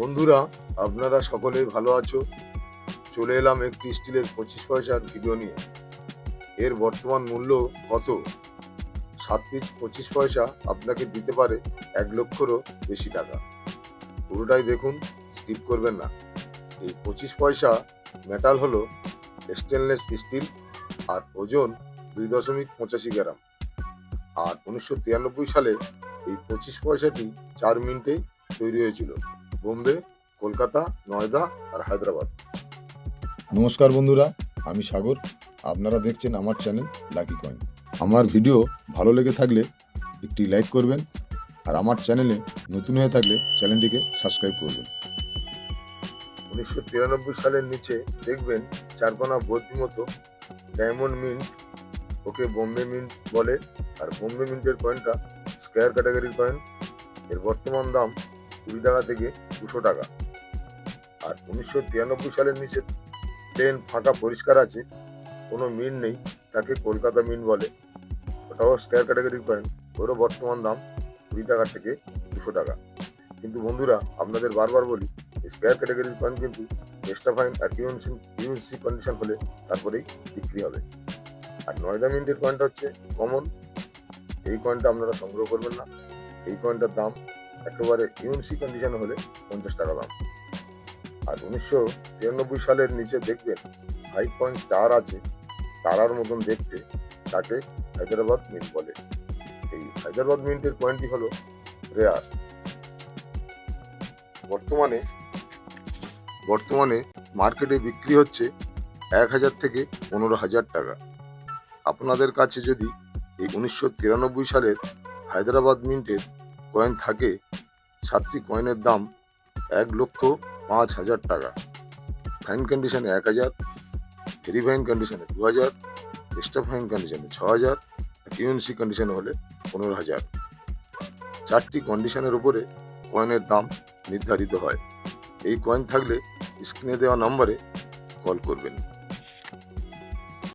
বন্ধুরা, আপনারা সকলেই ভালো আছো। চলে এলাম একটি স্টিলের পঁচিশ পয়সার ভিডিও নিয়ে। এর বর্তমান মূল্য কত? সাত পিস পঁচিশ পয়সা আপনাকে দিতে পারে এক লক্ষরও বেশি টাকা। পুরোটাই দেখুন স্কিপ করবেন না। এই পঁচিশ পয়সা মেটাল হলো স্টেনলেস স্টিল আর ওজন দুই দশমিক পঁচাশি গ্রাম। আর উনিশশো তিরানব্বই সালে এই পঁচিশ পয়সাটি চার মিনিটেই তৈরি হয়েছিল। বোম্বে কলকাতা নয়দা আর হায়দ্রাবাদ। নমস্কার বন্ধুরা আমি সাগর। আপনারা দেখছেন আমার চ্যানেল লাকি কয়েন। আমার ভিডিও ভালো লেগে থাকলে একটি লাইক করবেন আর আমার চ্যানেলে নতুন হয়ে থাকলে চ্যানেলটিকে সাবস্ক্রাইব করবেন। উনিশশো তিরানব্বই সালের নিচে দেখবেন চারকোনা বদ্যি মতো diamond mint okay Bombay mint বলে। আর বোম্বে মিন্টের কয়েনটা স্কোয়ার ক্যাটাগরির কয়েন। এর বর্তমান দাম কুড়ি টাকা থেকে দুশো টাকা। আর উনিশশো তিরানব্বই সালের নিচে প্লেন ফাঁকা পরিষ্কার আছে, কোনো মিন নেই, তাকে কলকাতা মিন বলে। ওটাও স্কোয়ার ক্যাটাগরির কয়েন ওরও বর্তমান দাম কুড়ি টাকা থেকে দুশো টাকা। কিন্তু বন্ধুরা, আপনাদের বারবার বলি স্কোয়ার ক্যাটাগরির কয়েন কিন্তু এক্সট্রা ফাইন আর ইউএনসি কন্ডিশন হলে তারপরেই বিক্রি হবে। আর নয়দা মিন্টের কয়েনটা হচ্ছে কমন এই কয়েনটা আপনারা সংগ্রহ করবেন না। এই কয়েনটার দাম একেবারে ইউএনসি কন্ডিশন হলে পঞ্চাশ টাকা দাম। আর উনিশশো তিরানব্বই সালের নিচে দেখবেন ফাইভ পয়েন্ট স্টার আছে, তারার মতন দেখতে তাকে হায়দ্রাবাদ মিন্ট বলে। এই হায়দ্রাবাদ মিন্টের কয়েনটি হলো রেয়ার বর্তমানে বর্তমানে মার্কেটে বিক্রি হচ্ছে এক হাজার থেকে পনেরো হাজার টাকা। আপনাদের কাছে যদি এই উনিশশো তিরানব্বই সালের হায়দ্রাবাদ মিন্টের কয়েন থাকে, সাতটি কয়েনের দাম এক লক্ষ পাঁচ হাজার টাকা। ফাইন কন্ডিশনে এক হাজার ভেরি ফাইন কন্ডিশনে দু হাজার ফাইন কন্ডিশনে ছ হাজার ইউএনসি কন্ডিশনে হলে পনেরো হাজার। চারটি কন্ডিশনের উপরে কয়েনের দাম নির্ধারিত হয়। এই কয়েন থাকলে স্ক্রিনে দেওয়া নম্বরে কল করবেন।